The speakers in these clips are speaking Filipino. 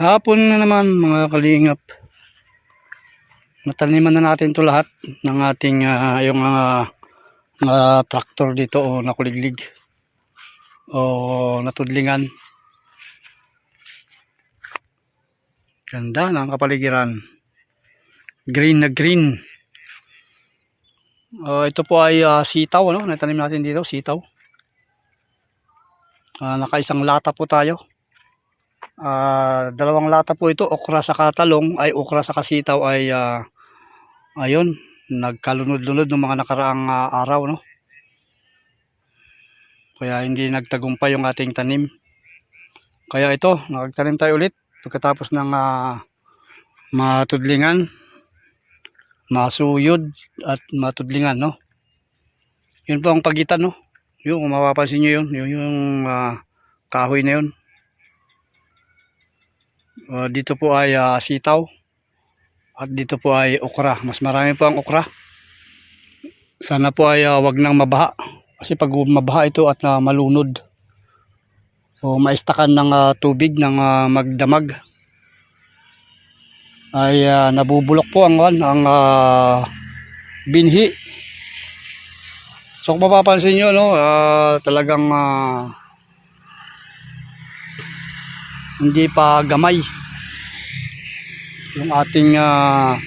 Hapon na naman mga kalingap. Nataniman na natin to lahat ng ating ah, yung mga mga traktor dito o nakuliglig o natudlingan. Ganda ng kapaligiran. Green na green. Ah, ito po ay ah, sitaw, ano? Natanim natin dito, sitaw. Ah, nakaisang lata po tayo. Ah, dalawang lata po ito, okra sa katalong, ay okra sa kasitaw ay ah, ayun, nagkalunod-lunod ng mga nakaraang ah, araw, no? Kaya hindi nagtagumpay yung ating tanim. Kaya ito, nagtanim tayo ulit pagkatapos ng ah, matudlingan, masuyod at matudlingan, no? Yun po ang pagitan, no? Yung mapapansin nyo yun, yun yung ah, kahoy na yun. Ah, dito po ay ah, sitaw at dito po ay okra. Mas marami po ang okra. Sana po ay ah, wag nang mabaha kasi pag mabaha ito at ah, malunod o maistakan ng ah, tubig ng ah, magdamag ay ah, nabubulok po ang ang ah, binhi. So kung mapapansin nyo, no, ah, talagang ah, hindi pa gamay yung ating ah,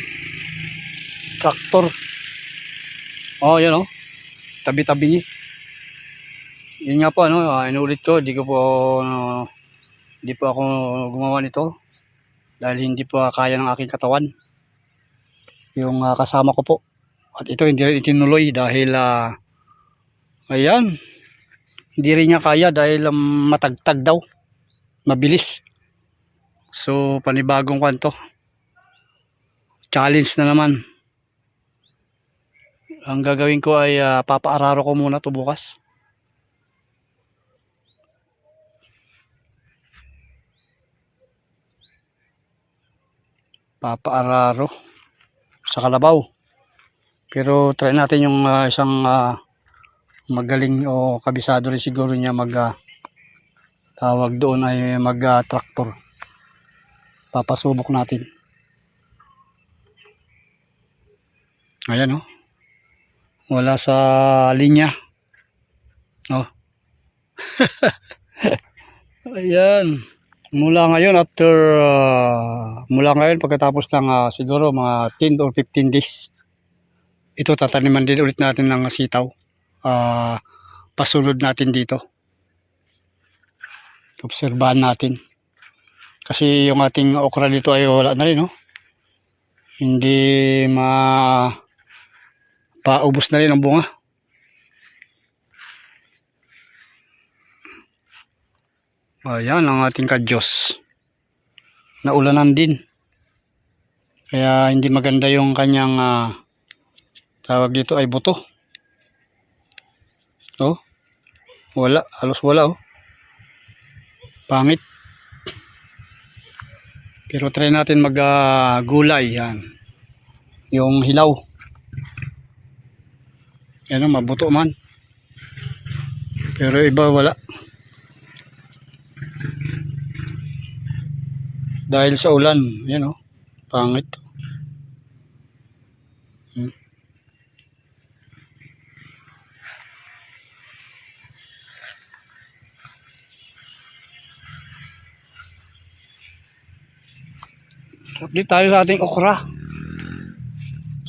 traktor. Oh, yan oh. Tabi-tabi niya. Yun nga po ano, ah, inulit ko, hindi ko po ano, hindi po ako gumawa nito dahil hindi po kaya ng aking katawan. Yung ah, kasama ko po. At ito hindi rin itinuloy dahil ah, ayan, hindi rin niya kaya dahil um, matagtag daw. Mabilis. So, panibagong kwanto. Challenge na naman. Ang gagawin ko ay ah, papaararo ko muna to bukas. Papaararo sa kalabaw. Pero try natin yung ah, isang ah, magaling o kabisado rin siguro niya mag ah, tawag doon ay mag ah, traktor. Papasubok natin. Ayan oh. Wala sa linya. Oh. Ayan. Mula ngayon after ah, mula ngayon pagkatapos ng ah, siguro mga 10 or 15 days. Ito tataniman din ulit natin ng sitaw. Ah, pasunod natin dito. Obserbahan natin. Kasi yung ating okra dito ay wala na rin, no? Hindi ma paubos na rin ang bunga. Ayan ang ating kadyos. Naulanan din. Kaya hindi maganda yung kanyang ah, tawag dito ay buto. Oh. Wala, halos wala oh. Pangit. Pero try natin mag ah, gulay yan. Yung hilaw. Yan oh, mabuto man. Pero iba wala. Dahil sa ulan, yan oh. Pangit. Hmm. Tayo sa ating okra.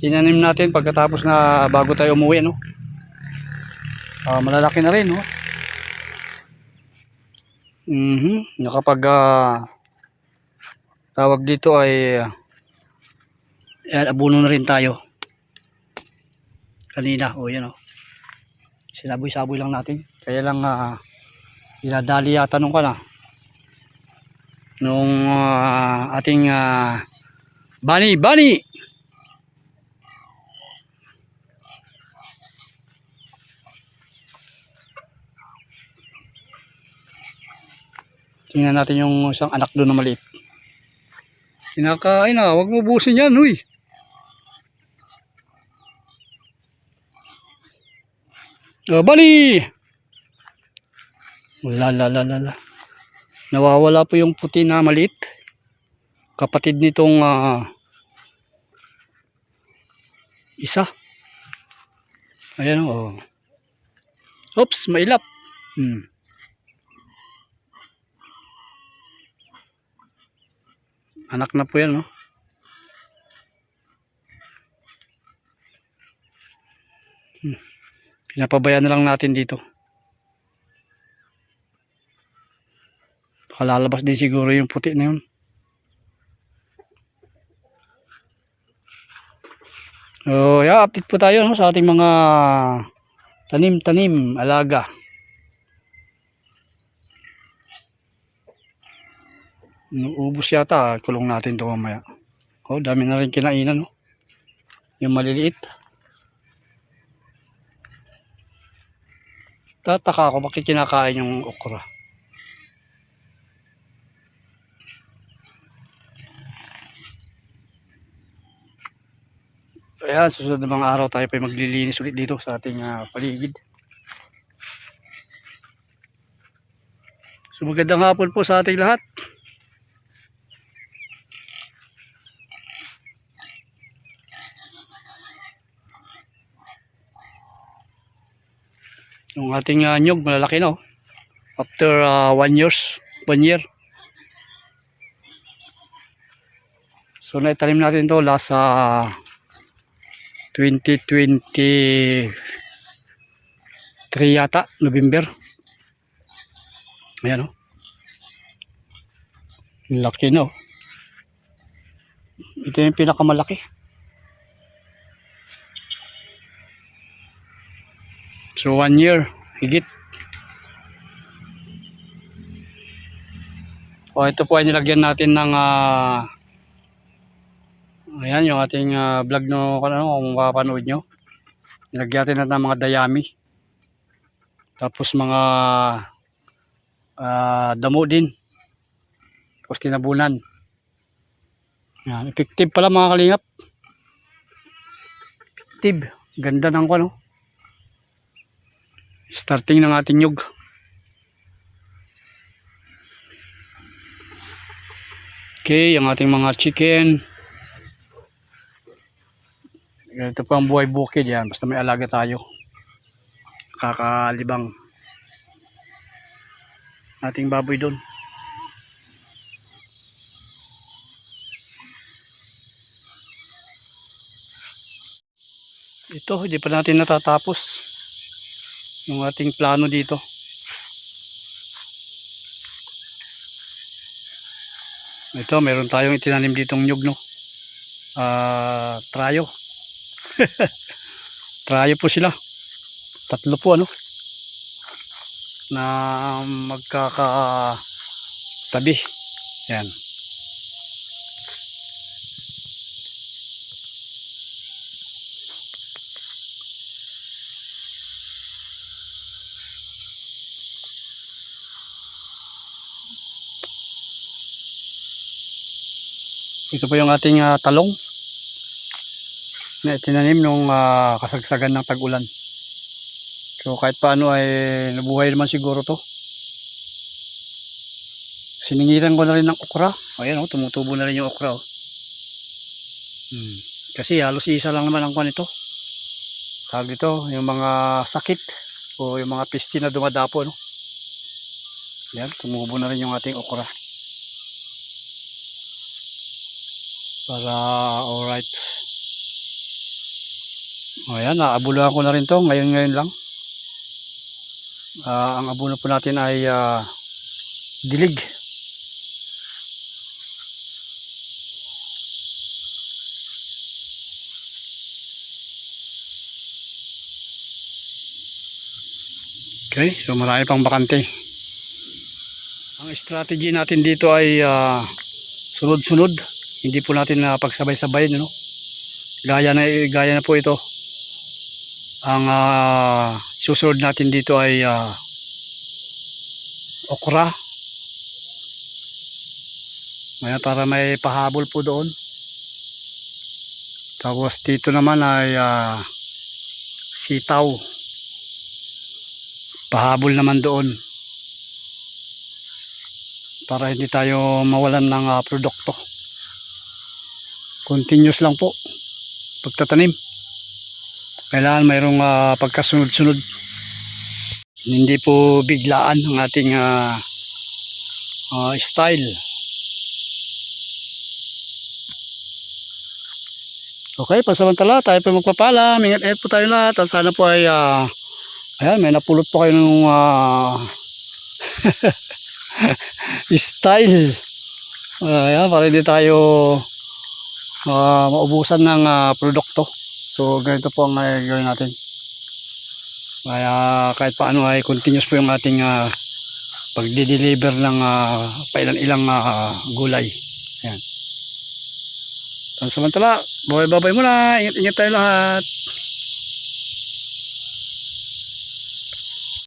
Tinanim natin pagkatapos na bago tayo umuwi, no? Ah, malalaki na rin, no? Mhm, nakapag ah, tawag dito ay uh, abuno na rin tayo. Kanina, o yan o. Sinaboy-saboy lang natin. Kaya lang uh, inadali yata nung ka na. Nung ah, ating uh, Bani, Bani! Tingnan natin yung isang anak doon na maliit. Kinakain na, huwag mo busin yan, huy. Oh, bali! La, la, la, la. Nawawala po yung puti na maliit. kapatid nitong ah, isa. Ayan oh. Oops, mailap. Hmm. Anak na po yan, no? Hmm. Pinapabayaan na lang natin dito. Kalalabas din siguro yung puti na yun. So, yeah, update po tayo no, sa ating mga tanim-tanim, alaga. Ubus yata, kulong natin to mamaya. Oh, dami na rin kinainan, no? Yung maliliit. Tataka ako bakit kinakain yung okra. Ayan, susunod na mga araw tayo pa maglilinis ulit dito sa ating ah, paligid. So magandang hapon po sa ating lahat. Yung ating uh, nyog, malalaki na oh. After ah, one years, one year. So naitanim natin to last sa 2023 yata, November. Ayan o. Laki no. Ito yung pinakamalaki. So one year, higit. O ito po ay nilagyan natin ng ah, Ayan yung ating ah, vlog no ano kung mapapanood nyo. Nilagyan natin ng mga dayami. Tapos mga ah, damo din. Tapos tinabunan. Yan, effective pala mga kalingap. Effective. Ganda ng ano. Starting ng ating nyug. Okay, ang ating mga chicken. Ito pa ang buhay bukid yan. Basta may alaga tayo. Kakalibang. Ating baboy doon. Ito, hindi pa natin natatapos. Yung ating plano dito. Ito, meron tayong itinanim ditong nyug, no? Ah, trayo. Trayo po sila. Tatlo po ano. Na magkaka tabi. Yan. Ito po yung ating ah, talong na tinanim nung ah, kasagsagan ng tag-ulan. So kahit paano ay nabuhay naman siguro to. Siningitan ko na rin ng okra. Ayan oh, tumutubo na rin yung okra oh. Hmm. Kasi halos isa lang naman ang kwan ito. Tawag ito, yung mga sakit o yung mga pesti na dumadapo no. Yan, tumubo na rin yung ating okra. Para alright. O yan, naabuluhan ko na rin to ngayon ngayon lang. Ah, ang abuno po natin ay ah, dilig. Okay, so marami pang bakante. Ang strategy natin dito ay ah, sunod-sunod. Hindi po natin na pagsabay-sabay, no? Gaya na gaya na po ito. Ang ah, susunod natin dito ay ah, okra. Ayan, para may pahabol po doon. Tapos dito naman ay ah, sitaw. Pahabol naman doon. Para hindi tayo mawalan ng ah, produkto continuous lang po pagtatanim. Kailangan mayroong ah, pagkasunod-sunod. Hindi po biglaan ang ating ah, ah, style. Okay, pasamantala tayo po magpapala. Ingat-ingat po tayo lahat at sana po ay ah, ayan, may napulot po kayo ng ah, style. Ah, ayan, para hindi tayo ah, maubusan ng ah, produkto. So, ganito po ang uh, gawin natin. Kaya kahit paano ay continuous po yung ating ah, pagdi-deliver ng uh, pailan-ilang ah, gulay. Ayan. Samantala, babay-babay muna. Ingat-ingat tayo lahat.